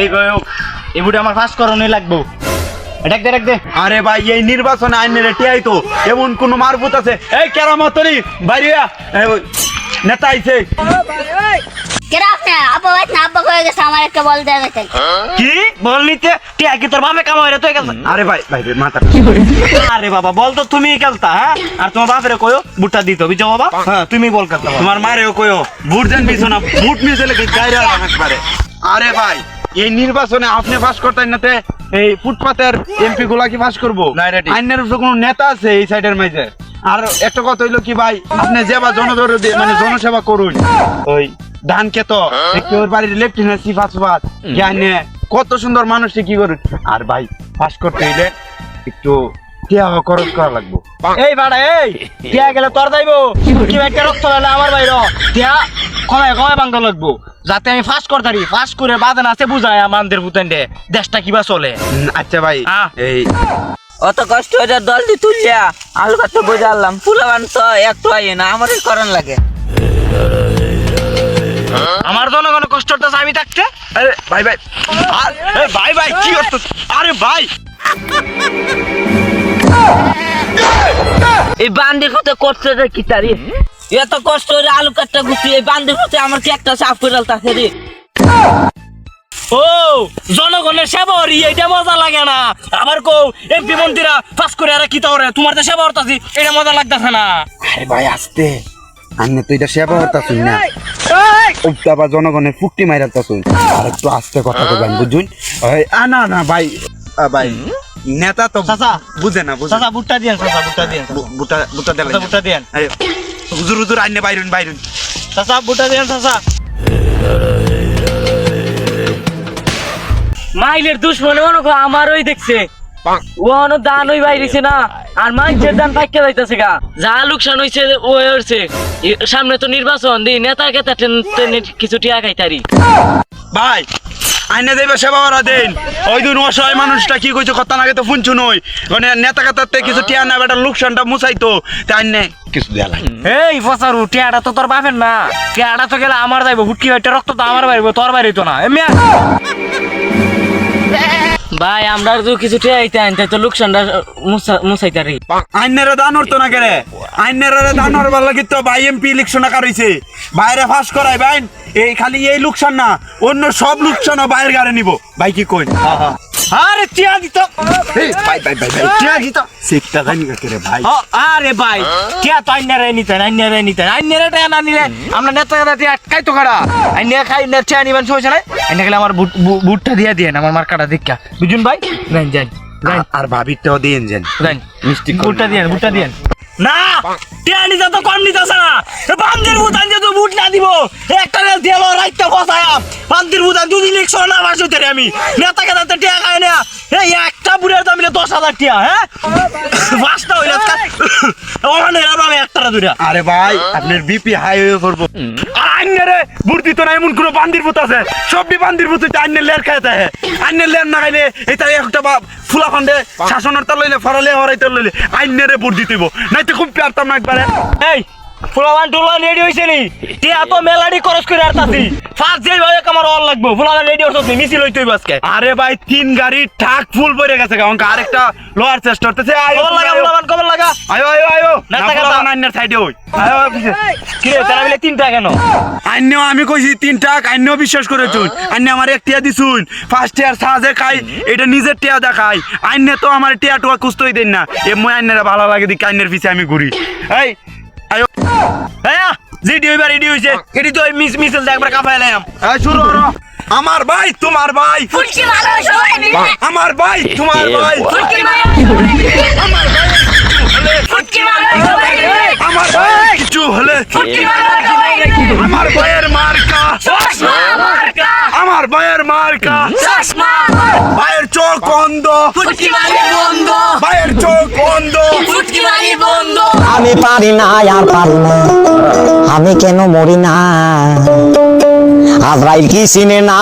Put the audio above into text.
এই গয়ক এই বুড়ি আমার ফাঁস করানোই লাগবো। ডাক দে ডাক দে। আরে ভাই এই নির্বাচনে আইনের টিয়াই তো। এমন কোন মারবুত আছে? এই কেরামতরি বাইরিয়া নেতা আইছে। হয়ে কি? বল নিতে। টিয়া কি তোর বাপে কামাই রে? তুই গেছে আরে ভাই ভাই মাথা আরে বাবা বল তো তুমি খেলতা হ্যাঁ? আর তোমার বাপের কয়ো বুটটা দিত বুঝছ বাবা? হ্যাঁ তুমি বল খেলতা তোমার মারেও কইও ভোট দেন আরে ভাই এই নির্বাচনে আপনি পাস করতেন না এই ফুটপাতের এমপি গুলা কি পাস করব। আইনের কোনো নেতা আছে এই সাইডের মাঝে? আর একটা কথা হইল কি ভাই আপনি যেবা জনদর মানে জনসেবা করুন। ওই ধান একটু ওর বাড়ির লেফটেন্যান্ট সিফাত সুফাত জ্ঞানে কত সুন্দর মানুষকে কি করুন। আর ভাই পাস করতে হইলে একটু খরচ করা লাগবো। এই বাড়া এই গেলে তোর যাইবো। কি রক্ত হলে আমার বাইর কমায় কমায় বান্ধব লাগবো। যাতে আমি ফাঁস করতারি ফাঁস করে বাদে আছে বুঝায় আমাদের ভুতেন্ডে দেশটা কিবা চলে। আচ্ছা ভাই। এই অত কষ্ট হয়ে দলটি তুলিয়া আলু কাটতে বোঝালাম ফুলাবান তো একটু আইয়ে না আমারই করণ লাগে। আমার জনগণ কষ্ট হতেছে আমি থাকতে। আরে ভাই ভাই। আর- ভাই ভাই কি করতো আরে ভাই। এই বান্দির হতে করছে কি তারি? এত কষ্ট করে আলু কাটতে ঘুরছি এই বান্দির হতে আমার কি একটা সাফ করে আলতাছে রে? ও জনগণের সেবা করি এটা মজা লাগে না। আবার কো এমপি মন্ত্রীরা ফাঁস করে আর কি তাহলে তোমার তো সেবা করতাছি এটা মজা লাগতাছে না। আরে ভাই আসতে। আন্নে তো এটা সেবা হতাছুন না। উপ্তাবা জনগণের ফুকটি মাইরাতাছুন আর একটু আস্তে কথা কবেন বুঝুন? আ, না না ভাই। ভাই নেতা তো চাচা। বুঝে না বুঝে। চাচা বুটটা দিয়েন চাচা বুটটা দিয়েন বু- বুটা বুটা দেবেন। চাচা বুটটা দিয়েন। হুজুর হুজুর আইনে বাইরুন বাইরুন। চাচা চাচা। মাইলের দুশ্মনে মনে করো আমার ওই দেখছে। ও দান ওই বাইরেছে না আর মানুষের দান পাইকে যাইতেছে গা। যা লোকসান হয়েছে ও হয়েছে সামনে তো নির্বাচন দি নেতা কেতা টেন- কিছু টিয়া খাইতারি। ভাই আইনে দেবে সেবা করা দেন। ওই দিন অসহায় মানুষটা কি কইছো কথা না তো শুনছু নই। মানে নেতা কাতাতে কিছু টিয়া না বেটা লোকসানটা মুছাইতো। তাই আইনে কিছু দেয়া লাগে এই ফসারু টিয়াটা তো তোর বাপের না। টিয়াটা তো গেলে আমার যাইবো হুটকি ভাইটা রক্ত তো আমার বাড়িব তোর বাড়ি তো না। এমনি ভাই আমরা তো কিছু টিয়া আইতে আনতে তো লোকসানটা মুসাইতারি আইনেরা দান হতো না কেরে? আইনেরা দান হরবার লাগি তো ভাই এমপি ইলেকশন আকার হইছে। বাইরে ফাঁস করাই ভাই এই খালি এই লোকসান না অন্য সব লোকসান বাইরের গাড়ি নিব। ভাই কি কই আরে টিয়া দিত। ভাই ভাই ভাই ভাই টিয়া দিত। সিটটা জানি কা কেরে ভাই। ও, আরে ভাই টিয়া তো আইনারে নিতেন আইনারে নিতেন। আইনারে টিয়া না নিলে আমরা নেতা কথা টিয়া খাই তো খাড়া আইনে খাই নে টিয়া নিবেন সমস্যা নাই আইনে গেলে আমার বুটটা দিয়ে দিয়ে আমার মার্কাটা দেখা। বুঝুন ভাই? যান যান আর- ভাবিরটাও দিয়েন যেন যান মিষ্টি বুটটা দিয়ে বুটটা দিয়ে না! টিয়া নিতে তো কম নিতেছে না। বান্দির বুতান যে তো বুট না দিব একটা রেল দিয়ালো রাইতে ফসায়াম বান্দির বুতান দুদিন ইলেকশন না বাসু তেরে আমি। নেতা কেতা তো টিয়া খায় না। এই একটা বুড়ের দাম দশ হাজার টিয়া হ্যাঁ? পাঁচটা হইলে ওখানে আমি একটা দুটা আরে ভাই আপনার বিপি হাই হয়ে পড়ব। আর আইনারে বুট দিত না এমন কোনো বান্দির ভূত আছে। সবই বান্দির হইতে আইনের লের খাইতে হে আইনের লের না খাইলে এটা একটা বা ফুলা ফান্ডে শাসনের লইলে ফরালে হরাইতে লইলে আইনেরে বুট দিতেইব। নাই তো খুব পারতাম না একবারে এই ফুলাবান টুলাবান রেডি হয়েছে নি? তে এত মেলাডি খরচ করে আর তাছি ফার্স্ট যেই ভাবে আমার অল লাগবো। ফুলাবান রেডি হচ্ছে তুমি মিছিল হইতে হইব আজকে। আরে ভাই তিন গাড়ি ঠাক ফুল পড়ে গেছে কারণ আরেকটা লোয়ার চেষ্টা করতেছে কবর লাগা ফুলাবান। কবর লাগা আয়ো আয়ো আয়ো না, না টাকা দাও। ফুলাবান আইনের সাইডে হই। আয়ো পিছে। কি রে তারা মিলে তিনটা কেন? আইনেও আমি কইছি তিন আইনেও বিশ্বাস করে চুন। আইনে আমার এক টিয়া দিছুন। ফার্স্ট ইয়ার সাজে খাই এটা নিজের টিয়া দেখাই। আইনে তো আমার টিয়া টুয়া কুস্তই দেন না। এ মই আইনেরা ভালো লাগে দিকে আইনের পিছে আমি ঘুরি। এই আয়ো। হ্যাঁ জিডি হইবার রেডি হইছে। এটি তো ওই মিস মিছিল একবার কাফাইলাম এই শুরু করো। আমার ভাই তোমার ভাই। আমার ভাই তোমার ভাই। ফুটকি মারো। আমি পারি না আর পারি না। আমি কেন মরি না? আজরাইল কি চিনে না?